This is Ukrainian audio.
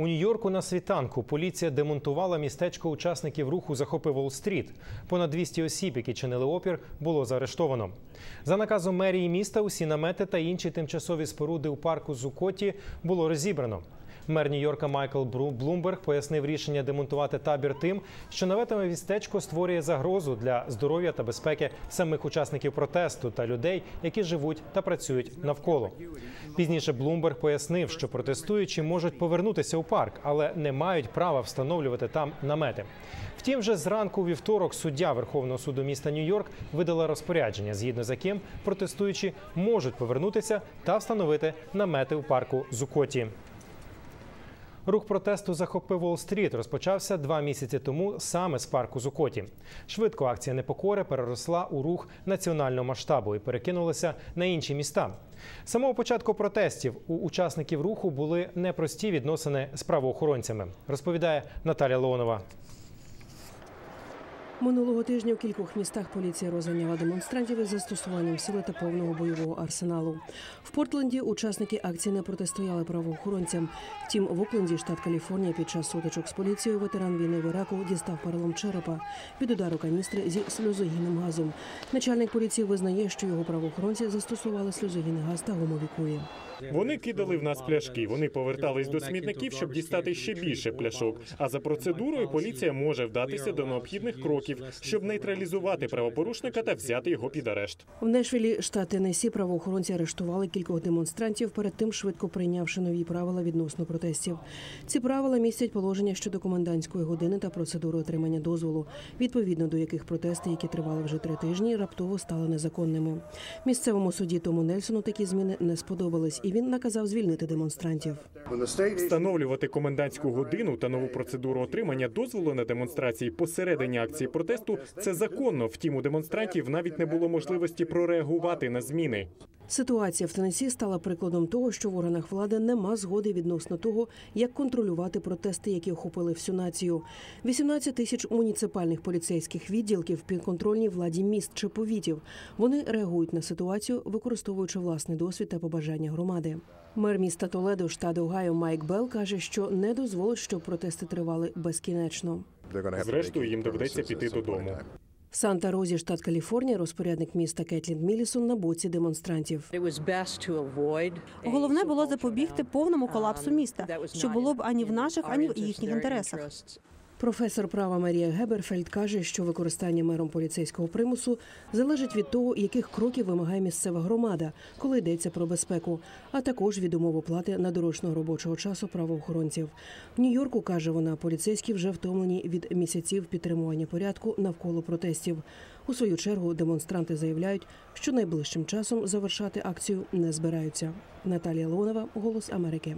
У Нью-Йорку на світанку поліція демонтувала містечко учасників руху Захопи Волл-стріт. Понад 200 осіб, які чинили опір, було заарештовано. За наказом мерії міста усі намети та інші тимчасові споруди у парку Зукоті було розібрано. Мер Нью-Йорка Майкл Блумберг пояснив рішення демонтувати табір тим, що наветиме містечко створює загрозу для здоров'я та безпеки самих учасників протесту та людей, які живуть та працюють навколо. Пізніше Блумберг пояснив, що протестуючі можуть повернутися у парк, але не мають права встановлювати там намети. Втім, вже зранку у вівторок суддя Верховного суду міста Нью-Йорк видала розпорядження, згідно з яким протестуючі можуть повернутися та встановити намети у парку Зукоті. Рух протесту захопив Уолл-стріт розпочався два місяці тому саме з парку Зукоті. Швидко акція непокори переросла у рух національного масштабу і перекинулася на інші міста. З самого початку протестів у учасників руху були непрості відносини з правоохоронцями, розповідає Наталя Леонова. Минулого тижня в кількох містах поліція розганяла демонстрантів із застосуванням сили та повного бойового арсеналу. В Портленді учасники акції не протистояли правоохоронцям. Втім, в Окленді, штат Каліфорнія, під час сутичок з поліцією ветеран війни в Іраку дістав перелом черепа від удару каністри зі сльозогінним газом. Начальник поліції визнає, що його правоохоронці застосували сльозогінний газ та гумові кулі. Вони кидали в нас пляшки. Вони повертались до смітників, щоб дістати ще більше пляшок. А за процедурою поліція може вдатися до необхідних кроків, щоб нейтралізувати правопорушника та взяти його під арешт. В Нешвілі, штат Теннессі, правоохоронці арештували кількох демонстрантів, перед тим швидко прийнявши нові правила відносно протестів. Ці правила містять положення щодо комендантської години та процедури отримання дозволу, відповідно до яких протести, які тривали вже три тижні, раптово стали незаконними. Місцевому суді Тому Нельсону такі зміни не сподобались, і він наказав звільнити демонстрантів. Встановлювати комендантську годину та нову процедуру отримання дозволу на демонстрації посередині акції протесту це законно. Втім, у демонстрантів навіть не було можливості прореагувати на зміни. Ситуація в Теннессі стала прикладом того, що в органах влади нема згоди відносно того, як контролювати протести, які охопили всю націю. 18 тисяч муніципальних поліцейських відділків підконтрольній владі міст чи повітів. Вони реагують на ситуацію, використовуючи власний досвід та побажання громади. Мер міста Толедо, штат Огайо Майк Белл каже, що не дозволить, щоб протести тривали безкінечно. Зрештою, їм доведеться піти додому. В Санта-Розі, штат Каліфорнія, розпорядник міста Кетлін Мілісон на боці демонстрантів. Головне було запобігти повному колапсу міста, що було б ані в наших, ані в їхніх інтересах. Професор права Марія Геберфельд каже, що використання мером поліцейського примусу залежить від того, яких кроків вимагає місцева громада, коли йдеться про безпеку, а також від умов оплати надорочного робочого часу правоохоронців. В Нью-Йорку каже вона, поліцейські вже втомлені від місяців підтримування порядку навколо протестів. У свою чергу демонстранти заявляють, що найближчим часом завершати акцію не збираються. Наталія Леонова, Голос Америки.